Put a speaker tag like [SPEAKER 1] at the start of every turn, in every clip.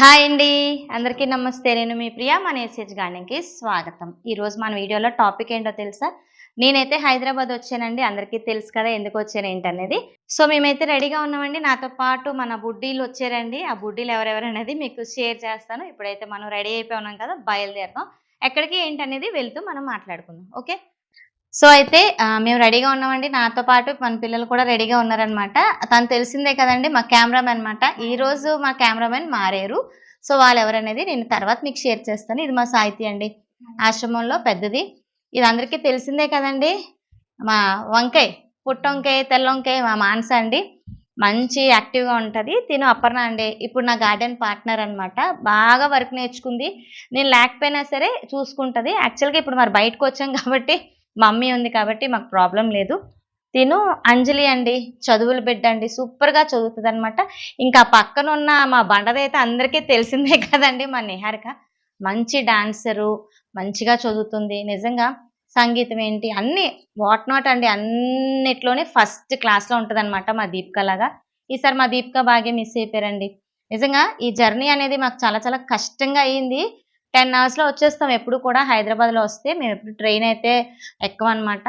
[SPEAKER 1] Hi అండి. అందరికీ నమస్తే. నేను మీ ప్రియా మన ఎస్హెచ్ గార్డెన్కి స్వాగతం. ఈరోజు మన వీడియోలో టాపిక్ ఏంటో తెలుసా? నేనైతే హైదరాబాద్ వచ్చానండి. అందరికీ తెలుసు కదా ఎందుకు వచ్చాను ఏంటనేది సో మేమైతే రెడీగా ఉన్నామండి. నాతో పాటు మన బుడ్డీలు వచ్చారండి. ఆ బుడ్డీలు ఎవరెవరు అనేది మీకు షేర్ చేస్తాను. ఇప్పుడైతే మనం రెడీ అయిపోయి ఉన్నాం కదా బయలుదేరుతాం ఎక్కడికి ఏంటనేది వెళ్తూ మనం మాట్లాడుకుందాం. ఓకే? సో అయితే మేము రెడీగా ఉన్నామండి. నాతో పాటు మన పిల్లలు కూడా రెడీగా ఉన్నారనమాట. తను తెలిసిందే కదండి మా కెమెరామెన్ అనమాట ఈరోజు మా కెమెరామెన్ మారారు. సో వాళ్ళు ఎవరనేది నేను తర్వాత మీకు షేర్ చేస్తాను. ఇది మా సాహితీ అండి. ఆశ్రమంలో పెద్దది. ఇది అందరికీ తెలిసిందే కదండి. మా వంకాయ పుట్టొంకాయ తెల్లొంకాయ మా మానస అండి. మంచి యాక్టివ్గా ఉంటుంది. తిను అపర్ణ అండి. ఇప్పుడు నా గార్డెన్ పార్ట్నర్ అనమాట బాగా వర్క్ నేర్చుకుంది. నేను లేకపోయినా సరే చూసుకుంటుంది. యాక్చువల్గా ఇప్పుడు మరి బయటకు వచ్చాం కాబట్టి మమ్మీ ఉంది కాబట్టి మాకు ప్రాబ్లం లేదు. తిను అంజలి అండి చదువులు బిడ్డ అండి సూపర్గా చదువుతుంది అనమాట ఇంకా పక్కన ఉన్న మా బండదైతే అందరికీ తెలిసిందే కదండి మా నిహారిక. మంచి డాన్సరు మంచిగా చదువుతుంది. నిజంగా సంగీతం ఏంటి అన్ని వాట్ నాట్ అండి అన్నిట్లోనే ఫస్ట్ క్లాస్లో ఉంటుంది అనమాట మా దీపిక లాగా. ఈసారి మా దీపిక బాగా మిస్ అయిపోయారండి. నిజంగా ఈ జర్నీ అనేది మాకు చాలా చాలా కష్టంగా అయ్యింది టెన్ అవర్స్లో వచ్చేస్తాం. ఎప్పుడు కూడా హైదరాబాద్లో వస్తే మేము ఎప్పుడు ట్రైన్ అయితే అనమాట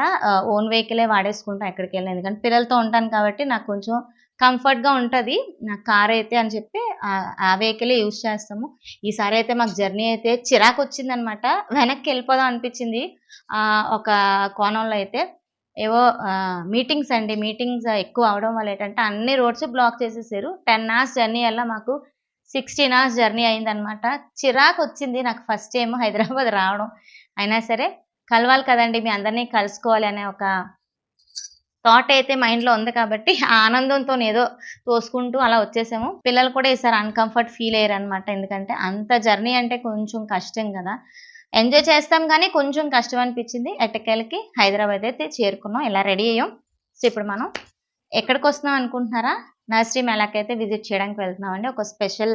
[SPEAKER 1] ఓన్ వెహికలే వాడేసుకుంటాం ఎక్కడికి వెళ్ళిన. ఎందుకంటే పిల్లలతో ఉంటాను కాబట్టి నాకు కొంచెం కంఫర్ట్గా ఉంటుంది. నా కార్ అయితే అని చెప్పి ఆ- వెహికలే యూజ్ చేస్తాము. ఈసారి అయితే మాకు జర్నీ అయితే చిరాకు వచ్చిందనమాట. వెనక్కి వెళ్ళిపోదాం అనిపించింది. ఒక కోణంలో అయితే ఏవో మీటింగ్స్ అండి. మీటింగ్స్ ఎక్కువ అవడం వల్ల ఏంటంటే అన్ని రోడ్స్ బ్లాక్ చేసేసారు. టెన్ అవర్స్ జర్నీ వల్ల మాకు సిక్స్టీన్ అవర్స్ జర్నీ అయిందనమాట చిరాకు వచ్చింది నాకు ఫస్ట్ టైం హైదరాబాద్ రావడం. అయినా సరే కలవాలి కదండి మీ అందరినీ కలుసుకోవాలి అనే ఒక థాట్ అయితే మైండ్లో ఉంది కాబట్టి ఆనందంతో ఏదో తోసుకుంటూ అలా వచ్చేసాము. పిల్లలు కూడా ఈసారి అన్కంఫర్ట్ ఫీల్ అయ్యారు అనమాట ఎందుకంటే అంత జర్నీ అంటే కొంచెం కష్టం కదా. ఎంజాయ్ చేస్తాం కానీ కొంచెం కష్టం అనిపించింది. ఎట్టకేలకి హైదరాబాద్ అయితే చేరుకున్నాం. ఇలా రెడీ అయ్యాం. సో ఇప్పుడు మనం ఎక్కడికి వస్తున్నాం అనుకుంటున్నారా? నర్సరీ మేళాకైతే విజిట్ చేయడానికి వెళ్తున్నామండి. ఒక స్పెషల్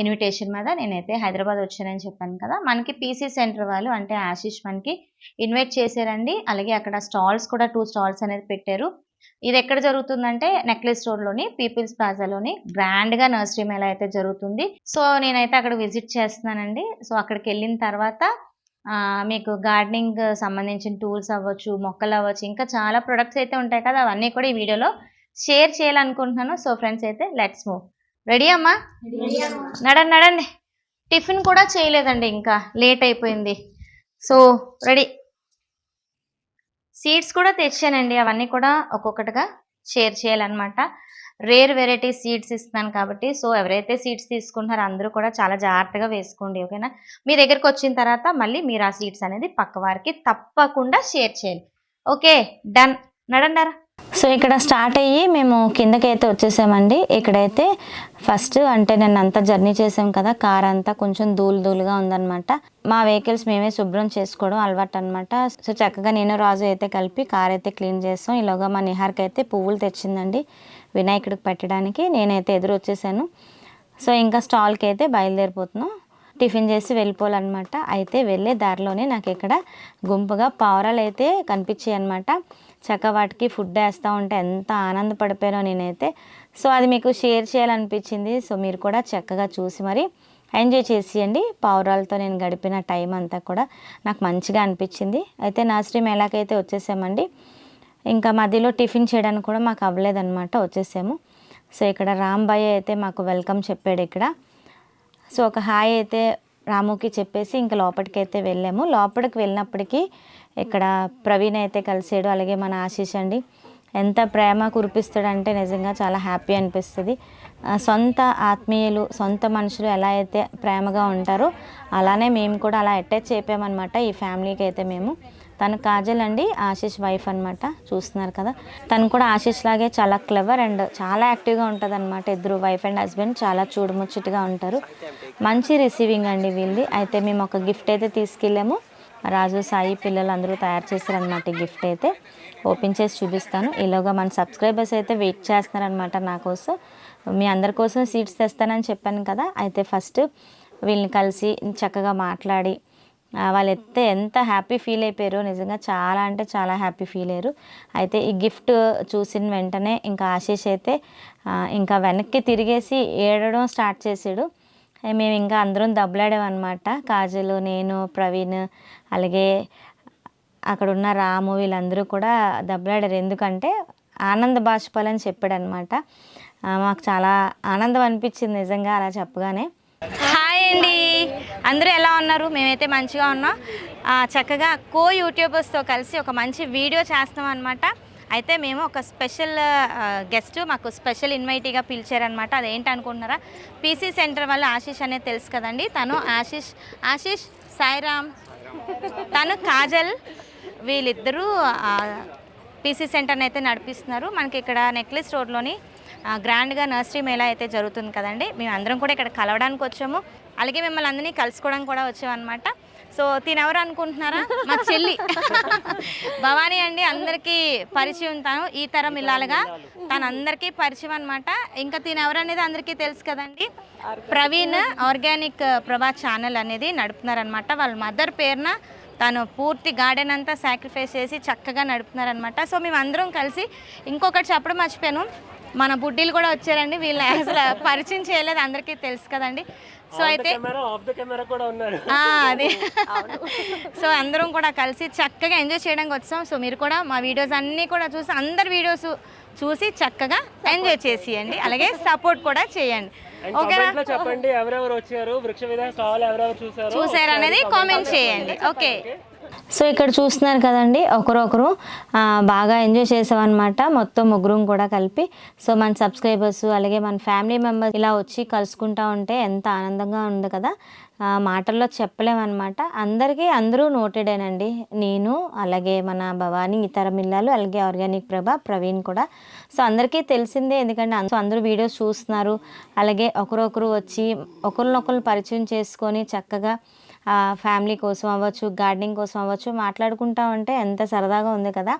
[SPEAKER 1] ఇన్విటేషన్ మీద నేనైతే హైదరాబాద్ వచ్చానని చెప్పాను కదా. మనకి పీసీ సెంటర్ వాళ్ళు అంటే ఆశీష్ మనకి ఇన్వైట్ చేశారండి. అలాగే అక్కడ స్టాల్స్ కూడా టూ స్టాల్స్ అనేది పెట్టారు. ఇది ఎక్కడ జరుగుతుందంటే నెక్లెస్ రోడ్లోని పీపుల్స్ ప్లాజాలోని గ్రాండ్గా నర్సరీ మేళా అయితే జరుగుతుంది. సో నేనైతే అక్కడ విజిట్ చేస్తున్నానండి. సో అక్కడికి వెళ్ళిన తర్వాత మీకు గార్డెనింగ్ సంబంధించిన టూల్స్ అవ్వచ్చు మొక్కలు అవ్వచ్చు ఇంకా చాలా ప్రొడక్ట్స్ అయితే ఉంటాయి కదా. అవన్నీ కూడా ఈ వీడియోలో షేర్ చేయాలనుకుంటున్నాను. సో ఫ్రెండ్స్ అయితే లెట్స్ మూవ్ రెడీ అమ్మా? నడండి నడండి. టిఫిన్ కూడా చేయలేదండి ఇంకా. లేట్ అయిపోయింది. సో రెడీ సీడ్స్ కూడా తెచ్చానండి. అవన్నీ కూడా ఒక్కొక్కటిగా షేర్ చేయాలన్నమాట. రేర్ వెరైటీ సీడ్స్ ఇస్తున్నాను కాబట్టి. సో ఎవరైతే సీడ్స్ తీసుకుంటున్నారో అందరూ కూడా చాలా జాగ్రత్తగా వేసుకోండి ఓకేనా మీ దగ్గరకు వచ్చిన తర్వాత మళ్ళీ మీరు ఆ సీడ్స్ అనేది పక్క వారికి తప్పకుండా షేర్ చేయాలి ఓకే డన్ నడండారా
[SPEAKER 2] సో ఇక్కడ స్టార్ట్ అయ్యి మేము కిందకి అయితే వచ్చేసామండి. ఇక్కడైతే ఫస్ట్ అంటే నేను అంతా జర్నీ చేసాం కదా కార్ అంతా కొంచెం ధూళి ధూళిగా ఉందన్నమాట. మా వెహికల్స్ మేమే శుభ్రం చేసుకోవడం అలవాటు అనమాట సో చక్కగా నేను రాజు అయితే కలిపి కార్ అయితే క్లీన్ చేస్తాం ఈలోగా మా నిహార్కి అయితే పువ్వులు తెచ్చిందండి వినాయకుడికి పెట్టడానికి. నేనైతే ఎదురు వచ్చేసాను. సో ఇంకా స్టాల్కి అయితే బయలుదేరిపోతున్నాం. టిఫిన్ చేసి వెళ్ళిపోవాలన్నమాట. అయితే వెళ్ళే దారిలోనే నాకు ఇక్కడ గుంపుగా పావురాలు అయితే కనిపించాయి అనమాట చక్క వాటికి ఫుడ్ వేస్తూ ఉంటే ఎంత ఆనందపడిపోయానో నేనైతే. సో అది మీకు షేర్ చేయాలనిపించింది. సో మీరు కూడా చక్కగా చూసి మరి ఎంజాయ్ చేసేయండి. పావురాలతో నేను గడిపిన టైం అంతా కూడా నాకు మంచిగా అనిపించింది. అయితే నర్సరీ మేళాకైతే వచ్చేసామండి. ఇంకా మధ్యలో టిఫిన్ చేయడానికి కూడా మాకు అవ్వలేదన్నమాట వచ్చేసాము. సో ఇక్కడ రాంబాయ్ అయితే మాకు వెల్కమ్ చెప్పాడు ఇక్కడ. సో ఒక హాయ్ అయితే రాముకి చెప్పేసి ఇంకా లోపలికి అయితే వెళ్ళాము. లోపలికి వెళ్ళినప్పటికీ ఇక్కడ ప్రవీణ్ అయితే కలిసాడు అలాగే మన ఆశీష్ అండి. ఎంత ప్రేమ కురిపిస్తాడంటే నిజంగా చాలా హ్యాపీ అనిపిస్తుంది. సొంత ఆత్మీయులు సొంత మనుషులు ఎలా అయితే ప్రేమగా ఉంటారో అలానే మేము కూడా అలా అటాచ్ అయిపోయామన్నమాట ఈ ఫ్యామిలీకి అయితే మేము. తను కాజల్ అండి ఆశీష్ వైఫ్ అన్నమాట చూస్తున్నారు కదా. తను కూడా ఆశీష్ లాగే చాలా క్లెవర్ అండ్ చాలా యాక్టివ్గా ఉంటుంది అనమాట ఇద్దరు వైఫ్ అండ్ హస్బెండ్ చాలా చూడముచ్చటగా ఉంటారు. మంచి రిసీవింగ్ అండి వీళ్ళది. అయితే మేము ఒక గిఫ్ట్ అయితే తీసుకెళ్ళాము. రాజు సాయి పిల్లలు అందరూ తయారు చేశారనమాట ఈ గిఫ్ట్ అయితే. ఓపెన్ చేసి చూపిస్తాను. ఈలోగా మన సబ్స్క్రైబర్స్ అయితే వెయిట్ చేస్తున్నారనమాట నా కోసం. మీ అందరి కోసం సీట్స్ తెస్తానని చెప్పాను కదా. అయితే ఫస్ట్ వీళ్ళని కలిసి చక్కగా మాట్లాడి వాళ్ళు ఎత్తే ఎంత హ్యాపీ ఫీల్ అయిపోయారో నిజంగా చాలా అంటే చాలా హ్యాపీ ఫీల్ అయ్యారు. అయితే ఈ గిఫ్ట్ చూసిన వెంటనే ఇంకా ఆశీష్ అయితే ఇంకా వెనక్కి తిరిగేసి ఏడడం స్టార్ట్ చేసాడు
[SPEAKER 1] మేము ఇంకా అందరం దెబ్బలాడామన్నమాట. కాజల్ నేను ప్రవీణ్ అలాగే అక్కడ ఉన్న రాము వీళ్ళందరూ కూడా దెబ్బలాడారు. ఎందుకంటే ఆనంద బాష్పాలని చెప్పాడు అనమాట మాకు చాలా ఆనందం అనిపించింది నిజంగా అలా చెప్పగానే. హాయ్ అండి. అందరూ ఎలా ఉన్నారు? మేమైతే మంచిగా ఉన్నాం. చక్కగా కో యూట్యూబర్స్తో కలిసి ఒక మంచి వీడియో చేస్తాం అనమాట అయితే మేము ఒక స్పెషల్ గెస్ట్ మాకు స్పెషల్ ఇన్వైటీగా పిలిచారనమాట అదేంటి అనుకుంటున్నారా పీసీ సెంటర్ వల్ల ఆశీష్ అనేది తెలుసు కదండి. తను ఆశీష్ ఆశీష్ సాయిరామ్ తను కాజల్ వీళ్ళిద్దరూ పీసీ సెంటర్ని అయితే నడిపిస్తున్నారు. మనకి ఇక్కడ నెక్లెస్ రోడ్లోని గ్రాండ్గా నర్సరీ మేళా అయితే జరుగుతుంది కదండి. మేము అందరం కూడా ఇక్కడ కలవడానికి వచ్చాము. అలాగే మిమ్మల్ని అందరినీ కలుసుకోవడానికి కూడా వచ్చామన్నమాట. సో తినెవరు అనుకుంటున్నారా మా చెల్లి. భవానీ అండి అందరికీ పరిచయం తాను. ఈ తరం ఇల్లాలుగా తను అందరికీ పరిచయం అనమాట ఇంకా తినెవరు అనేది అందరికీ తెలుసు కదండి. ప్రవీణ్ ఆర్గానిక్ ప్రభా ఛానల్ అనేది నడుపుతున్నారనమాట వాళ్ళ మదర్ పేరున తను పూర్తి గార్డెన్ అంతా సాక్రిఫైస్ చేసి చక్కగా నడుపుతున్నారనమాట సో మేము అందరం కలిసి ఇంకొకటి చెప్పడం మర్చిపోయాను. మన బుడ్డీలు కూడా వచ్చారండి. వీళ్ళు అసలు పరిచయం చేయలేదు. అందరికీ తెలుసు కదండి. సో అయితే
[SPEAKER 3] కెమెరా ఆఫ్ ద కెమెరా కూడా ఉన్నారు.
[SPEAKER 1] ఆ, అదే. సో అందరం కూడా కలిసి చక్కగా ఎంజాయ్ చేయడానికి వచ్చాం. సో మీరు కూడా మా వీడియోస్ అన్నీ కూడా చూసి అందరి వీడియోస్ చూసి చక్కగా ఎంజాయ్ చేసేయండి. అలాగే సపోర్ట్ కూడా చేయండి. ఓకేనా?
[SPEAKER 3] కామెంట్లో చెప్పండి ఎవరెవరు వచ్చారు వృక్ష విధాన స్టాల్ ఎవరెవరు చూసారు.
[SPEAKER 1] చూసారు అనేది కామెంట్ చేయండి. ఓకే. సో ఇక్కడ చూస్తున్నారు కదండి ఒకరొకరు బాగా ఎంజాయ్ చేసామన్నమాట మొత్తం ముగ్గురం కూడా కలిపి. సో మన సబ్స్క్రైబర్స్ అలాగే మన ఫ్యామిలీ మెంబర్స్ ఇలా వచ్చి కలుసుకుంటా ఉంటే ఎంత ఆనందంగా ఉంది కదా. మాటల్లో చెప్పలేమన్నమాట. అందరికీ అందరూ నోటెడేనండి నేను అలాగే మన భవానీ ఇతర మిల్లాలు అలాగే ఆర్గానిక్ ప్రభ ప్రవీణ్ కూడా. సో అందరికీ తెలిసిందే ఎందుకంటే అంద- సో అందరూ వీడియోస్ చూస్తున్నారు. అలాగే ఒకరొకరు వచ్చి ఒకరినొకరు పరిచయం చేసుకొని చక్కగా ఫ్యామిలీ కోసం అవ్వచ్చు గార్డెనింగ్ కోసం అవ్వచ్చు మాట్లాడుకుంటా ఉంటే ఎంత సరదాగా ఉంది కదా.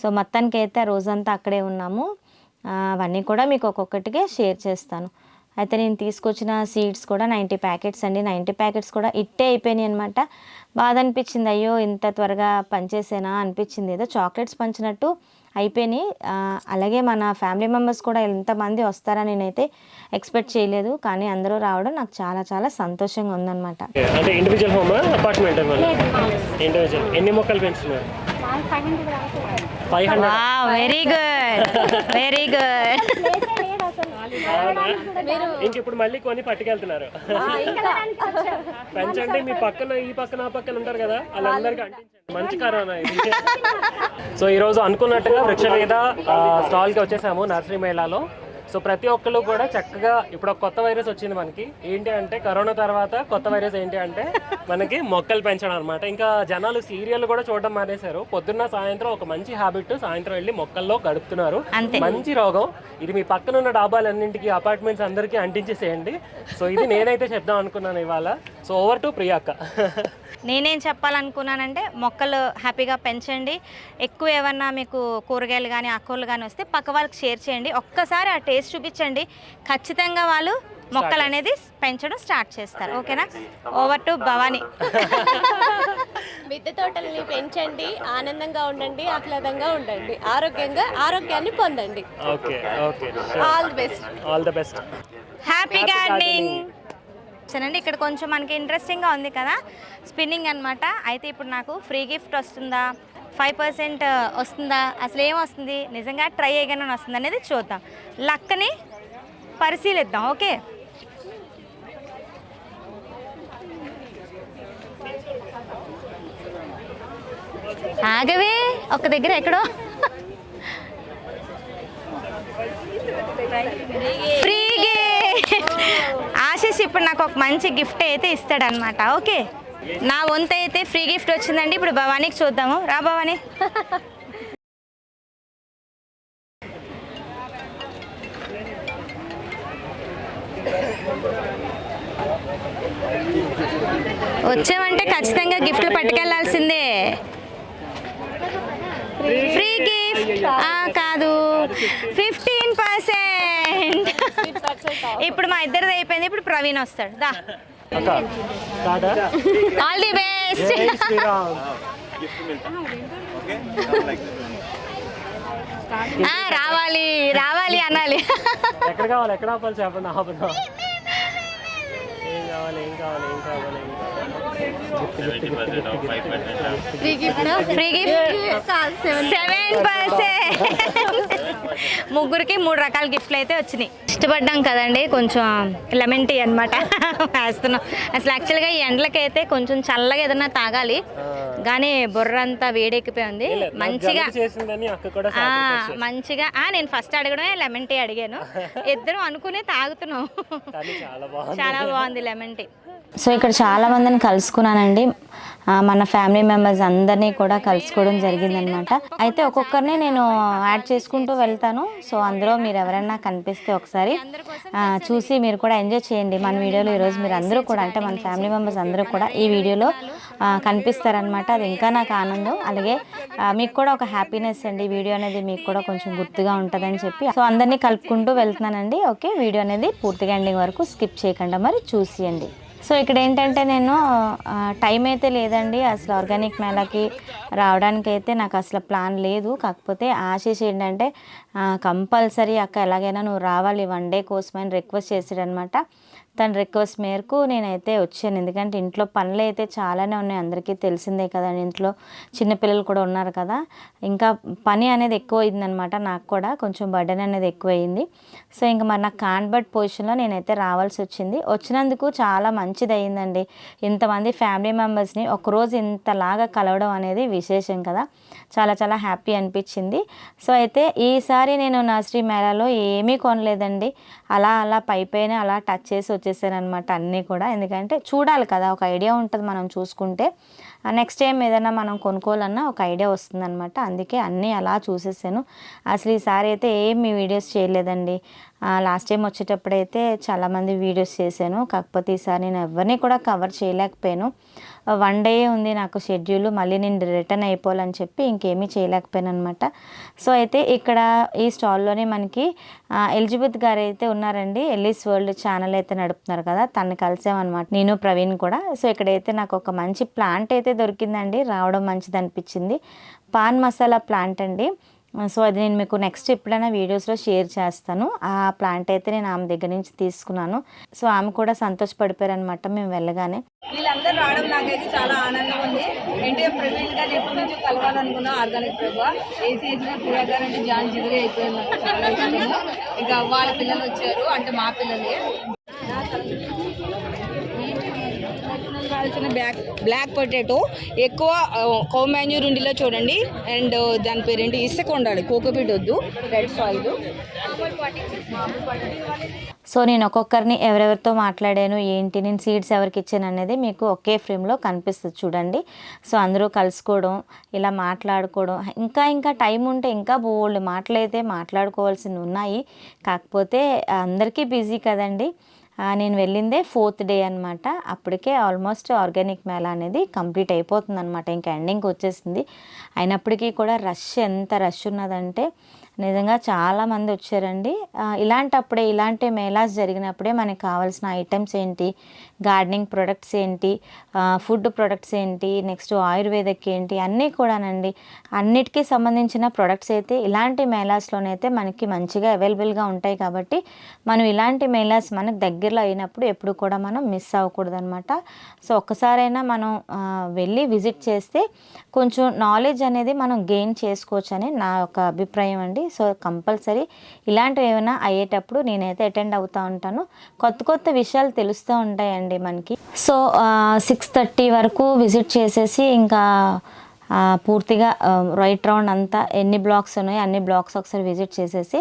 [SPEAKER 1] సో మొత్తానికి అయితే ఆ రోజంతా అక్కడే ఉన్నాము. అవన్నీ కూడా మీకు ఒక్కొక్కటిగా షేర్ చేస్తాను. అయితే నేను తీసుకొచ్చిన సీడ్స్ కూడా నైంటీ ప్యాకెట్స్ అండి. నైంటీ ప్యాకెట్స్ కూడా ఇట్టే అయిపోయినాయి అనమాట బాధ అనిపించింది అయ్యో ఇంత త్వరగా పనిచేసేనా అనిపించింది. ఏదో చాక్లెట్స్ పంచినట్టు అయిపోయినాయి. అలాగే మన ఫ్యామిలీ మెంబర్స్ కూడా ఎంతమంది వస్తారని నేనైతే ఎక్స్పెక్ట్ చేయలేదు. కానీ అందరూ రావడం నాకు చాలా చాలా సంతోషంగా ఉందన్నమాట.
[SPEAKER 3] అంటే ఇండివిజువల్ హోమ్ అపార్ట్మెంట్ ఇండివిజువల్ ఎన్ని మొక్కలు పెంచుతున్నారు? Five hundred
[SPEAKER 1] very good very good
[SPEAKER 3] ఇంక ఇప్పుడు మళ్ళీ కొని పట్టుకెళ్తున్నారు. పెంచండి మీ పక్కన ఈ పక్కన ఆ పక్కన ఉంటారు కదా వాళ్ళందరికీ అంటించండి. మంచి కరోనా ఇది. సో ఈ రోజు అనుకున్నట్టుగా వృక్ష మీద స్టాల్కి వచ్చేసాము నర్సరీ మేళాలో. సో ప్రతి ఒక్కళ్ళు కూడా చక్కగా ఇప్పుడు ఒక కొత్త వైరస్ వచ్చింది మనకి. ఏంటి అంటే కరోనా తర్వాత కొత్త వైరస్ ఏంటి అంటే మనకి మొక్కలు పెంచడం అనమాట ఇంకా జనాలు సీరియల్ కూడా చూడడం మానేశారు. పొద్దున్న సాయంత్రం ఒక మంచి హ్యాబిట్ సాయంత్రం వెళ్ళి మొక్కల్లో గడుపుతున్నారు. మంచి రోగం. ఇది మీ పక్కన ఉన్న డాబాలన్నింటికి అపార్ట్మెంట్స్ అందరికీ అంటించేసేయండి. సో ఇది నేనైతే చెప్దాం అనుకున్నాను ఇవాళ. So over to ప్రియాక్క.
[SPEAKER 1] నేనేం చెప్పాలనుకున్నానంటే మొక్కలు హ్యాపీగా పెంచండి. ఎక్కువ ఏమన్నా మీకు కూరగాయలు కానీ ఆకుకూరలు కానీ వస్తే పక్క వాళ్ళకి షేర్ చేయండి. ఒక్కసారి ఆ టేస్ట్ చూపించండి. ఖచ్చితంగా వాళ్ళు మొక్కలు అనేది పెంచడం స్టార్ట్ చేస్తారు. ఓకేనా? Over to Bhavani.
[SPEAKER 4] మిద్దె తోటల్ని పెంచండి. ఆనందంగా ఉండండి ఆహ్లాదంగా ఉండండి. ఆరోగ్యంగా ఆరోగ్యాన్ని పొందండి.
[SPEAKER 3] Okay okay.
[SPEAKER 4] All the best
[SPEAKER 3] all the best
[SPEAKER 1] happy gardening సరేనండి ఇక్కడ కొంచెం మనకి ఇంట్రెస్టింగ్గా ఉంది కదా? స్పిన్నింగ్ అన్నమాట. అయితే ఇప్పుడు నాకు ఫ్రీ గిఫ్ట్ వస్తుందా? ఫైవ్ పర్సెంట్ వస్తుందా? అసలు ఏం వస్తుంది? నిజంగా ట్రై చేయగానే వస్తుంది అనేది చూద్దాం. లక్కని పరిశీలిద్దాం ఓకే? ఆగవే ఒక దగ్గర ఎక్కడో ఫ్రీ ఆశీష్ ఇప్పుడు నాకు ఒక మంచి గిఫ్ట్ అయితే ఇస్తాడనమాట ఓకే. నా వంతు అయితే ఫ్రీ గిఫ్ట్ వచ్చిందండి. ఇప్పుడు భవానీకి చూద్దాము. రా భవానీ. వచ్చామంటే ఖచ్చితంగా గిఫ్ట్లు పట్టుకెళ్ళాల్సిందే. Free gift. కాదు. ఫిఫ్టీన్ పర్సెంట్ ఇప్పుడు మా ఇద్దరిది అయిపోయింది. ఇప్పుడు ప్రవీణ్ వస్తాడు. దా. ఆల్ ది బెస్ట్ రావాలి రావాలి అనాలి.
[SPEAKER 3] ఎక్కడ కావాలి? ఎక్కడ ఆపాలి? చెప్పండి ఆపుదాం కావాలి ఏం కావాలి ఏం కావాలి ఏం కావాలి?
[SPEAKER 4] Free gift
[SPEAKER 1] free gift. Seven percent ముగ్గురికి మూడు రకాల గిఫ్ట్లు అయితే వచ్చినాయి. ఇష్టపడ్డాం కదండి కొంచెం లెమన్ టీ అనమాట వేస్తున్నాం. అసలు యాక్చువల్గా ఈ ఎండలకైతే కొంచెం చల్లగా ఏదైనా తాగాలి కానీ బుర్ర అంతా వేడెక్కిపోయి ఉంది.
[SPEAKER 3] నాకు
[SPEAKER 1] మంచిగా. మంచిగా ఆ, నేను ఫస్ట్ అడగడమే లెమన్ టీ అడిగాను. ఇద్దరం అనుకునే తాగుతున్నాం.
[SPEAKER 3] చాలా బాగుంది
[SPEAKER 1] లెమన్ టీ. సో ఇక్కడ చాలా మందిని కలుసుకున్నానండి. మన ఫ్యామిలీ మెంబర్స్ అందరినీ కూడా కలుసుకోవడం జరిగిందనమాట. అయితే ఒక్కొక్కరిని నేను యాడ్ చేసుకుంటూ వెళ్తాను. సో అందులో మీరు ఎవరైనా కనిపిస్తే ఒకసారి చూసి మీరు కూడా ఎంజాయ్ చేయండి. మన వీడియోలో ఈరోజు మీరు అందరూ కూడా అంటే మన ఫ్యామిలీ మెంబర్స్ అందరూ కూడా ఈ వీడియోలో కనిపిస్తారనమాట. అది ఇంకా నాకు ఆనందం. అలాగే మీకు కూడా ఒక హ్యాపీనెస్ అండి. వీడియో అనేది మీకు కూడా కొంచెం గుర్తుగా ఉంటుందని చెప్పి సో అందరినీ కలుపుకుంటూ వెళ్తున్నానండి. ఓకే వీడియో అనేది పూర్తిగా ఎండింగ్ వరకు స్కిప్ చేయకుండా మరి చూసియండి. సో ఇక్కడ ఏంటంటే నేను టైం అయితే లేదండి. అసలు ఆర్గానిక్ మేళాకి రావడానికి అయితే నాకు అసలు ప్లాన్ లేదు. కాకపోతే ఆశీస్ ఏంటంటే కంపల్సరీ అక్క ఎలాగైనా నువ్వు రావాలి వన్ డే కోసమని రిక్వెస్ట్ చేసాడనమాట తన రిక్వెస్ట్ మేరకు నేనైతే వచ్చాను. ఎందుకంటే ఇంట్లో పనులు అయితే చాలానే ఉన్నాయి. అందరికీ తెలిసిందే కదా ఇంట్లో చిన్నపిల్లలు కూడా ఉన్నారు కదా. ఇంకా పని అనేది ఎక్కువ అయిందనమాట నాకు కూడా. కొంచెం బర్డెన్ అనేది ఎక్కువ అయింది సో ఇంకా మరి నాకు కాన్బర్ట్ పొజిషన్లో నేనైతే రావాల్సి వచ్చింది. వచ్చినందుకు చాలా మంచిది అయిందండి ఇంతమంది ఫ్యామిలీ మెంబర్స్ని ఒకరోజు ఇంతలాగా కలవడం అనేది విశేషం కదా. చాలా చాలా హ్యాపీ అనిపించింది. సో అయితే ఈసారి నేను నర్సరీ మేళాలో ఏమీ కొనలేదండి. అలా అలా పైపైన అలా టచ్ చేసి వచ్చేసాను అనమాట అన్నీ కూడా. ఎందుకంటే చూడాలి కదా ఒక ఐడియా ఉంటుంది మనం చూసుకుంటే. నెక్స్ట్ టైం ఏదైనా మనం కొనుక్కోవాలన్నా ఒక ఐడియా వస్తుందన్నమాట. అందుకే అన్నీ అలా చూసేసాను. అసలు ఈసారి అయితే ఏం మీ వీడియోస్ చేయలేదండి. లాస్ట్ టైం వచ్చేటప్పుడైతే చాలామంది వీడియోస్ చేశాను. కాకపోతే ఈసారి నేను ఎవరిని కూడా కవర్ చేయలేకపోయాను. వన్ డే ఉంది నాకు షెడ్యూల్ మళ్ళీ నేను రిటర్న్ అయిపోవాలని చెప్పి ఇంకేమీ చేయలేకపోయాను అనమాట సో అయితే ఇక్కడ ఈ స్టాల్లోనే మనకి ఎలిజబెత్ గారు అయితే ఉన్నారండి. ఎల్లీస్ వరల్డ్ ఛానల్ అయితే నడుపుతున్నారు కదా తను కలిసామన్నమాట నేను ప్రవీణ్ కూడా. సో ఇక్కడైతే నాకు ఒక మంచి ప్లాంట్ అయితే దొరికిందండి. రావడం మంచిది అనిపించింది పాన్ మసాలా ప్లాంట్ అండి. సో అది నేను మీకు నెక్స్ట్ ఎప్పుడైనా వీడియోస్లో షేర్ చేస్తాను. ఆ ప్లాంట్ అయితే నేను ఆమె దగ్గర నుంచి తీసుకున్నాను. సో ఆమె కూడా సంతోషపడిపోయారనమాట మేము వెళ్ళగానే.
[SPEAKER 5] వీళ్ళందరూ రావడం నాకైతే చాలా ఆనందం ఉంది. ఎన్టీఆర్ ప్రవీణ్ గారు ఎప్పటి నుంచో కలవాలనుకున్నా ఆర్గానిక్ ప్రభావ ఏసీ ఏజ్లో ప్రియా గారు అంటే జాన్ జిగురే అయిపోయింది నాకు చాలా ఇష్టము ఇంకా వాళ్ళ పిల్లలు వచ్చారు అంటే మా పిల్లలే. కావాల్సిన బ్లాక్ బ్లాక్ పొటాటో. ఎక్కువ కోమాన్యూర్ ఉండిలో చూడండి. అండ్ దాని పేరేంటి? ఇసుక ఉండాలి. కోకోపీట్ వద్దు. Red soil.
[SPEAKER 1] సో నేను ఒక్కొక్కరిని ఎవరెవరితో మాట్లాడాను ఏంటి నేను సీడ్స్ ఎవరికి ఇచ్చాను అనేది మీకు ఒకే ఫ్రేమ్లో కనిపిస్తుంది చూడండి. సో అందరూ కలుసుకోవడం ఇలా మాట్లాడుకోవడం. ఇంకా ఇంకా టైం ఉంటే ఇంకా బోల్డ్ మాటలైతే మాట్లాడుకోవాల్సింది ఉన్నాయి. కాకపోతే అందరికీ బిజీ కదండి. నేను వెళ్ళిందే ఫోర్త్ డే అనమాట అప్పటికే ఆల్మోస్ట్ ఆర్గానిక్ మేళా అనేది కంప్లీట్ అయిపోతుంది అనమాట ఇంకా ఎండింగ్ వచ్చేసింది. అయినప్పటికీ కూడా రష్ ఎంత రష్ ఉన్నదంటే నిజంగా చాలామంది వచ్చారండి. ఇలాంటప్పుడే ఇలాంటి మేళాస్ జరిగినప్పుడే మనకి కావాల్సిన ఐటమ్స్ ఏంటి? గార్డెనింగ్ ప్రొడక్ట్స్ ఏంటి? ఫుడ్ ప్రొడక్ట్స్ ఏంటి? నెక్స్ట్ ఆయుర్వేదక్ ఏంటి? అన్నీ కూడానండి. అన్నిటికీ సంబంధించిన ప్రొడక్ట్స్ అయితే ఇలాంటి మేళాస్లోనైతే మనకి మంచిగా అవైలబుల్గా ఉంటాయి కాబట్టి మనం ఇలాంటి మేళాస్ మనకు దగ్గరలో అయినప్పుడు ఎప్పుడు కూడా మనం మిస్ అవ్వకూడదు అనమాట సో ఒక్కసారైనా మనం వెళ్ళి విజిట్ చేస్తే కొంచెం నాలెడ్జ్ అనేది మనం గెయిన్ చేసుకోవచ్చు అని నా యొక్క అభిప్రాయం అండి. సో కంపల్సరీ ఇలాంటివి ఏమైనా అయ్యేటప్పుడు నేనైతే అటెండ్ అవుతూ ఉంటాను. కొత్త కొత్త విషయాలు తెలుస్తూ ఉంటాయండి మనకి. సో సిక్స్ థర్టీ వరకు విజిట్ చేసేసి ఇంకా పూర్తిగా రైట్ రౌండ్ అంతా ఎన్ని బ్లాక్స్ ఉన్నాయో అన్ని బ్లాక్స్ ఒకసారి విజిట్ చేసేసి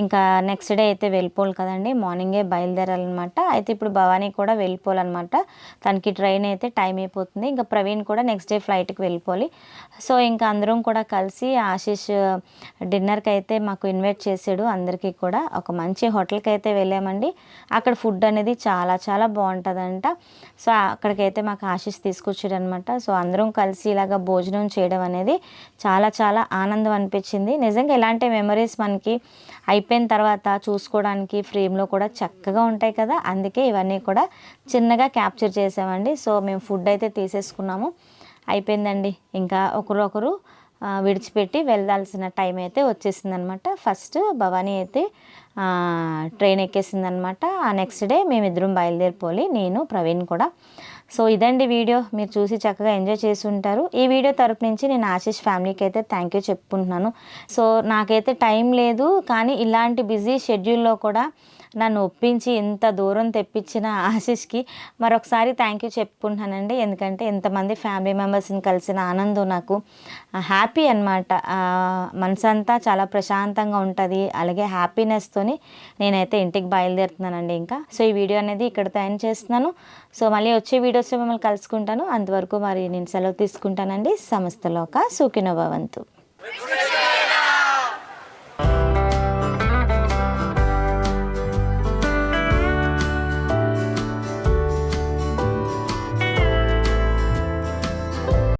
[SPEAKER 1] ఇంకా నెక్స్ట్ డే అయితే వెళ్ళిపోవాలి కదండి. మార్నింగే బయలుదేరాలన్నమాట. అయితే ఇప్పుడు భవానీ కూడా వెళ్ళిపోవాలన్నమాట. తనకి ట్రైన్ అయితే టైం అయిపోతుంది. ఇంకా ప్రవీణ్ కూడా నెక్స్ట్ డే ఫ్లైట్కి వెళ్ళిపోవాలి. సో ఇంకా అందరం కూడా కలిసి ఆశీష్ డిన్నర్కి అయితే మాకు ఇన్వైట్ చేసాడు అందరికీ కూడా. ఒక మంచి హోటల్కి అయితే వెళ్ళామండి. అక్కడ ఫుడ్ అనేది చాలా చాలా బాగుంటుందంట. సో అక్కడికైతే మాకు ఆశీష్ తీసుకొచ్చాడు అనమాట సో అందరం కలిసి ఇలాగ భోజనం చేయడం అనేది చాలా చాలా ఆనందం అనిపించింది. నిజంగా ఇలాంటి మెమరీస్ మనకి అయిపోయిన తర్వాత చూసుకోవడానికి ఫ్రేమ్లో కూడా చక్కగా ఉంటాయి కదా. అందుకే ఇవన్నీ కూడా చిన్నగా క్యాప్చర్ చేసామండి. సో మేము ఫుడ్ అయితే తీసేసుకున్నాము. అయిపోయిందండి. ఇంకా ఒకరొకరు విడిచిపెట్టి వెళ్ళాల్సిన టైం అయితే వచ్చేసింది అనమాట ఫస్ట్ భవానీ అయితే ట్రైన్ ఎక్కేసింది అనమాట ఆ నెక్స్ట్ డే మేమిద్దరం బయలుదేరిపోలి నేను ప్రవీణ్ కూడా. సో ఇదండి వీడియో. మీరు చూసి చక్కగా ఎంజాయ్ చేసి ఉంటారు. ఈ వీడియో తరపు నుంచి నేను ఆశీష్ ఫ్యామిలీకి అయితే థ్యాంక్ యూ చెప్పుకుంటున్నాను. సో నాకైతే టైం లేదు కానీ ఇలాంటి బిజీ షెడ్యూల్లో కూడా నన్ను ఒప్పించి ఇంత దూరం తెప్పించిన ఆశీష్కి మరొకసారి థ్యాంక్ యూ చెప్పుకుంటున్నానండి. ఎందుకంటే ఎంతమంది ఫ్యామిలీ మెంబర్స్ని కలిసిన ఆనందం నాకు. హ్యాపీ అనమాట మనసంతా చాలా ప్రశాంతంగా ఉంటుంది. అలాగే హ్యాపీనెస్తోని నేనైతే ఇంటికి బయలుదేరుతున్నానండి ఇంకా. సో ఈ వీడియో అనేది ఇక్కడితో ఎండ్ చేస్తున్నాను. సో మళ్ళీ వచ్చే వీడియోస్లో మిమ్మల్ని కలుసుకుంటాను. అంతవరకు మరి నేను సెలవు తీసుకుంటానండి. సంస్థలోక సుఖినోభవంతు